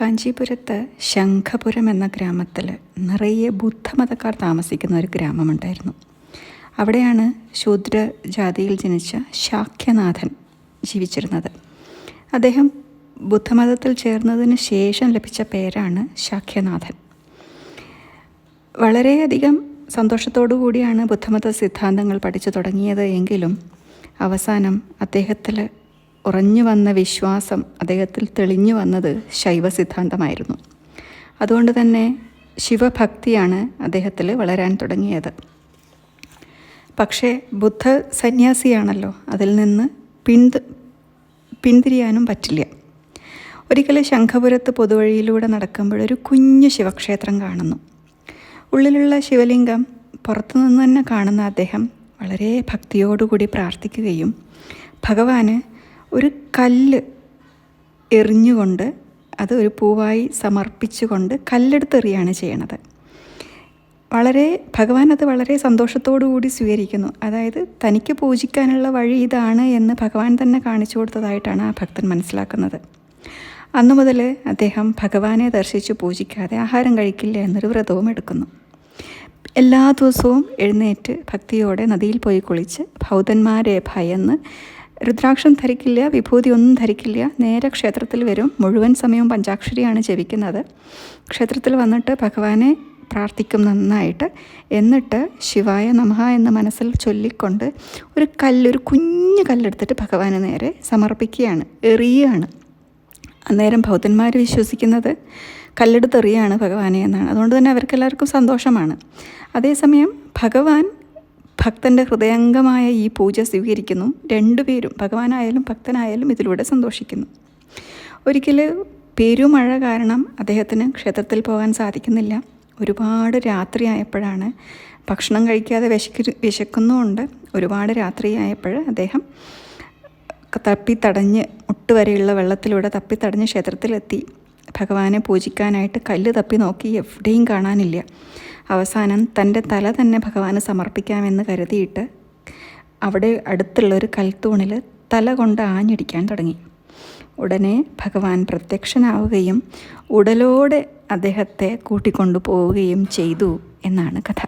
കാഞ്ചീപുരത്ത് ശംഖപുരം എന്ന ഗ്രാമത്തിൽ നിറയെ ബുദ്ധമതക്കാർ താമസിക്കുന്ന ഒരു ഗ്രാമമുണ്ടായിരുന്നു. അവിടെയാണ് ശൂദ്ര ജാതിയിൽ ജനിച്ച ശാക്യനാഥൻ ജീവിച്ചിരുന്നത്. അദ്ദേഹം ബുദ്ധമതത്തിൽ ചേർന്നതിന് ശേഷം ലഭിച്ച പേരാണ് ശാക്യനാഥൻ വളരെയധികം സന്തോഷത്തോടു കൂടിയാണ് ബുദ്ധമത സിദ്ധാന്തങ്ങൾ പഠിച്ചു തുടങ്ങിയത് എങ്കിലും അവസാനം അദ്ദേഹത്തിൽ ഉറഞ്ഞു വന്ന വിശ്വാസം അദ്ദേഹത്തിൽ തെളിഞ്ഞു വന്നത് ശൈവ സിദ്ധാന്തമായിരുന്നു അതുകൊണ്ട് തന്നെ ശിവഭക്തിയാണ് അദ്ദേഹത്തിൽ വളരാൻ തുടങ്ങിയത്. പക്ഷേ ബുദ്ധ സന്യാസിയാണല്ലോ അതിൽ നിന്ന് പിന്ത് പിന്തിരിയാനും പറ്റില്ല. ഒരിക്കലും ശംഖപുരത്ത് പൊതുവഴിയിലൂടെ നടക്കുമ്പോൾ ഒരു കുഞ്ഞു ശിവക്ഷേത്രം കാണുന്നു. ഉള്ളിലുള്ള ശിവലിംഗം പുറത്തുനിന്ന് തന്നെ കാണുന്ന അദ്ദേഹം വളരെ ഭക്തിയോടുകൂടി പ്രാർത്ഥിക്കുകയും ഭഗവാന് ഒരു കല്ല് എറിഞ്ഞുകൊണ്ട് അത് ഒരു പൂവായി സമർപ്പിച്ചുകൊണ്ട് കല്ലെടുത്തെറിയാണ് ചെയ്യണത്. വളരെ ഭഗവാൻ അത് വളരെ കൂടി സ്വീകരിക്കുന്നു. അതായത് തനിക്ക് പൂജിക്കാനുള്ള വഴി ഇതാണ് എന്ന് ഭഗവാൻ തന്നെ കാണിച്ചു കൊടുത്തതായിട്ടാണ് ആ ഭക്തൻ മനസ്സിലാക്കുന്നത്. അന്നു മുതൽ അദ്ദേഹം ഭഗവാനെ ദർശിച്ച് പൂജിക്കാതെ ആഹാരം കഴിക്കില്ല എന്നൊരു വ്രതവും എടുക്കുന്നു. എല്ലാ ദിവസവും എഴുന്നേറ്റ് ഭക്തിയോടെ നദിയിൽ പോയി കുളിച്ച് ഭൗതന്മാരെ ഭയന്ന് രുദ്രാക്ഷം ധരിക്കില്ല വിഭൂതി ഒന്നും ധരിക്കില്ല. നേരെ ക്ഷേത്രത്തിൽ വരും. മുഴുവൻ സമയവും പഞ്ചാക്ഷരിയാണ് ജപിക്കുന്നത്. ക്ഷേത്രത്തിൽ വന്നിട്ട് ഭഗവാനെ പ്രാർത്ഥിക്കും നന്നായിട്ട്. എന്നിട്ട് ശിവായ നമഃ എന്ന മനസ്സിൽ ചൊല്ലിക്കൊണ്ട് ഒരു കല്ലൊരു കുഞ്ഞു കല്ലെടുത്തിട്ട് ഭഗവാന് നേരെ സമർപ്പിക്കുകയാണ്. എറിയുകയാണ്. അന്നേരം ഭൗതന്മാർ വിശ്വസിക്കുന്നത് കല്ലെടുത്തെറിയാണ് ഭഗവാനെ എന്നാണ്. അതുകൊണ്ട് തന്നെ അവർക്കെല്ലാവർക്കും സന്തോഷമാണ്. അതേസമയം ഭഗവാൻ ഭക്തന്റെ ഹൃദയംഗമായ ഈ പൂജ സ്വീകരിക്കുന്നു. രണ്ടുപേരും ഭഗവാനായാലും ഭക്തനായാലും ഇതിലൂടെ സന്തോഷിക്കുന്നു. ഒരിക്കൽ പെരുമഴ കാരണം അദ്ദേഹത്തിന് ക്ഷേത്രത്തിൽ പോകാൻ സാധിക്കുന്നില്ല. ഒരുപാട് രാത്രിയായപ്പോഴാണ് ഭക്ഷണം കഴിക്കാതെ വിശക്ക് വിശക്കുന്നുമുണ്ട്. ഒരുപാട് രാത്രിയായപ്പോൾ അദ്ദേഹം തപ്പി തടഞ്ഞ് മുട്ടുവരെയുള്ള വെള്ളത്തിലൂടെ തപ്പി തടഞ്ഞ് ക്ഷേത്രത്തിലെത്തി. ഭഗവാനെ പൂജിക്കാനായിട്ട് കല്ല് തപ്പി നോക്കി എവിടെയും കാണാനില്ല. അവസാനം തന്റെ തല തന്നെ ഭഗവാന് സമർപ്പിക്കാമെന്ന് കരുതിയിട്ട് അവിടെ അടുത്തുള്ള അടുത്തുള്ളൊരു കൽത്തൂണിൽ തല കൊണ്ട് ആഞ്ഞടിക്കാൻ തുടങ്ങി. ഉടനെ ഭഗവാൻ പ്രത്യക്ഷനാവുകയും ഉടലോടെ അദ്ദേഹത്തെ കൂട്ടിക്കൊണ്ടു പോവുകയും ചെയ്തു എന്നാണ് കഥ.